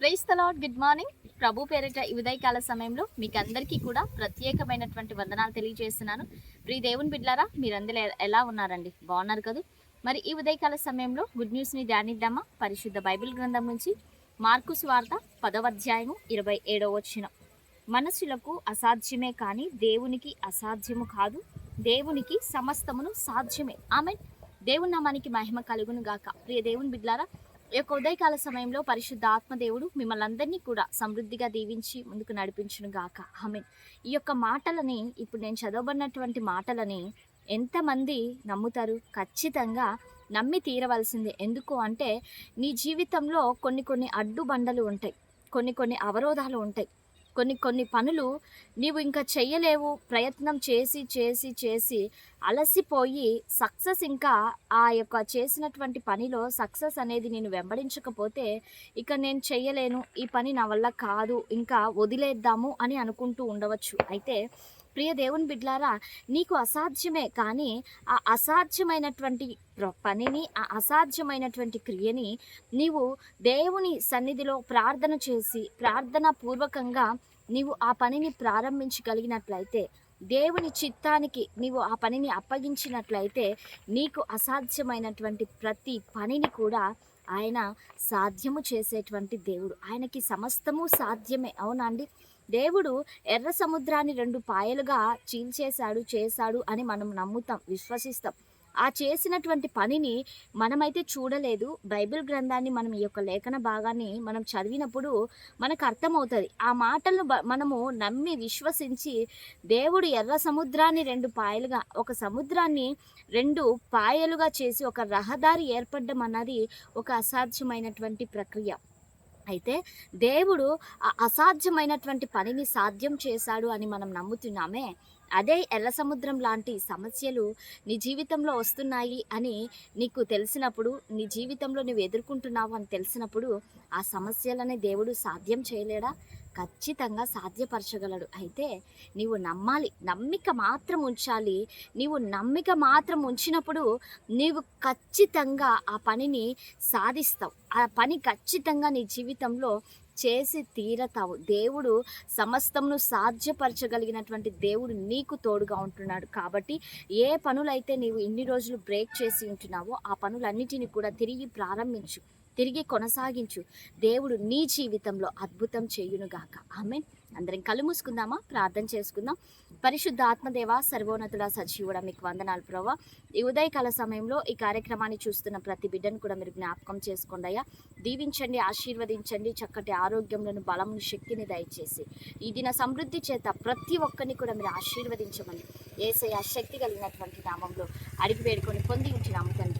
Price తలాడ్ good morning. ప్రభు పేరిట ఈ ఉదయకాల సమయంలో మీకు అందరికీ కూడా ప్రత్యేకమైనటువంటి వందనాలు తెలియజేస్తున్నాను. ప్రీ దేవుని బిడ్లారా మీరందరూ ఎలా ఉన్నారండి? బాగున్నారు కదా? మరి ఈ ఉదయకాల సమయంలో గుడ్ న్యూస్ని ధ్యానిద్దామా? పరిశుద్ధ బైబిల్ గ్రంథం నుంచి మార్కుస్ వార్త పదవ అధ్యాయము ఇరవై ఏడవ వచ్చిన మనసులకు అసాధ్యమే కానీ దేవునికి అసాధ్యము కాదు. దేవునికి సమస్తమును సాధ్యమే. ఆమె దేవుని నామానికి మహిమ కలుగును గాక ప్రియ దేవుని బిడ్లారా యొక్క ఉదయకాల సమయంలో పరిశుద్ధ ఆత్మదేవుడు మిమ్మల్ని అందరినీ కూడా సమృద్ధిగా దీవించి ముందుకు నడిపించును గాక. ఆమె ఈ యొక్క మాటలని ఇప్పుడు నేను చదవబడినటువంటి మాటలని ఎంతమంది నమ్ముతారు? ఖచ్చితంగా నమ్మి తీరవలసిందే. ఎందుకు అంటే నీ జీవితంలో కొన్ని కొన్ని అడ్డుబండలు ఉంటాయి. కొన్ని కొన్ని అవరోధాలు ఉంటాయి. కొన్ని కొన్ని పనులు నీవు ఇంకా చెయ్యలేవు. ప్రయత్నం చేసి చేసి చేసి అలసిపోయి సక్సెస్ ఇంకా ఆ యొక్క చేసినటువంటి పనిలో సక్సెస్ అనేది నేను వెంబడించకపోతే ఇక నేను చెయ్యలేను. ఈ పని నా వల్ల కాదు. ఇంకా వదిలేద్దాము అని అనుకుంటూ ఉండవచ్చు. అయితే ప్రియ దేవుని బిడ్లారా నీకు అసాధ్యమే కానీ ఆ అసాధ్యమైనటువంటి పనిని ఆ అసాధ్యమైనటువంటి క్రియని నీవు దేవుని సన్నిధిలో ప్రార్థన చేసి ప్రార్థన పూర్వకంగా నీవు ఆ పనిని ప్రారంభించగలిగినట్లయితే దేవుని చిత్తానికి నీవు ఆ పనిని అప్పగించినట్లయితే నీకు అసాధ్యమైనటువంటి ప్రతి పనిని కూడా ఆయన సాధ్యము చేసేటువంటి దేవుడు. ఆయనకి సమస్తము సాధ్యమే. అవునా అండి? దేవుడు ఎర్ర సముద్రాన్ని రెండు పాయలుగా చీల్చేశాడు చేశాడు అని మనం నమ్ముతాం విశ్వసిస్తాం. ఆ చేసినటువంటి పనిని మనమైతే చూడలేదు. బైబిల్ గ్రంథాన్ని మనం ఈ యొక్క లేఖన భాగాన్ని మనం చదివినప్పుడు మనకు అర్థమవుతుంది. ఆ మాటలను మనము నమ్మి విశ్వసించి దేవుడు ఎర్ర సముద్రాన్ని రెండు పాయలుగా ఒక సముద్రాన్ని రెండు పాయలుగా చేసి ఒక రహదారి ఏర్పడడం అన్నది ఒక అసాధ్యమైనటువంటి ప్రక్రియ. అయితే దేవుడు ఆ అసాధ్యమైనటువంటి పనిని సాధ్యం చేశాడు అని మనం నమ్ముతున్నామే. అదే ఎర్ర సముద్రం లాంటి సమస్యలు నీ జీవితంలో వస్తున్నాయి అని నీకు తెలిసినప్పుడు నీ జీవితంలో నువ్వు ఎదుర్కొంటున్నావు అని తెలిసినప్పుడు ఆ సమస్యలని దేవుడు సాధ్యం చేయలేడా? ఖచ్చితంగా సాధ్యపరచగలడు. అయితే నీవు నమ్మాలి నమ్మిక మాత్రం ఉంచాలి. నీవు నమ్మిక మాత్రం ఉంచినప్పుడు నీవు ఖచ్చితంగా ఆ పనిని సాధిస్తావు. ఆ పని ఖచ్చితంగా నీ జీవితంలో చేసి తీరతావు. దేవుడు సమస్తమును సాధ్యపరచగలిగినటువంటి దేవుడు నీకు తోడుగా ఉంటున్నాడు. కాబట్టి ఏ పనులైతే నీవు ఇన్ని రోజులు బ్రేక్ చేసి ఉంటున్నావో ఆ పనులన్నిటిని కూడా తిరిగి ప్రారంభించు. తిరిగి కొనసాగించు. దేవుడు నీ జీవితంలో అద్భుతం చేయునుగాక. ఆమె అందరం కళ్ళు మూసుకుందామా? ప్రార్థన చేసుకుందాం. పరిశుద్ధ ఆత్మదేవ సర్వోన్నతుడ సజీవుడ మీకు వందనాలు ప్రభా. ఈ ఉదయకాల సమయంలో ఈ కార్యక్రమాన్ని చూస్తున్న ప్రతి బిడ్డను కూడా మీరు జ్ఞాపకం చేసుకోండి అయ్యా. దీవించండి ఆశీర్వదించండి చక్కటి ఆరోగ్యంలోను బలమును శక్తిని దయచేసి. ఈ దిన సమృద్ధి చేత ప్రతి ఒక్కరిని కూడా మీరు ఆశీర్వదించమని ఏసయ శక్తి కలిగినటువంటి నామంలో అడిగి వేడుకొని పొంది ఉంటున్నాము తండ్రి.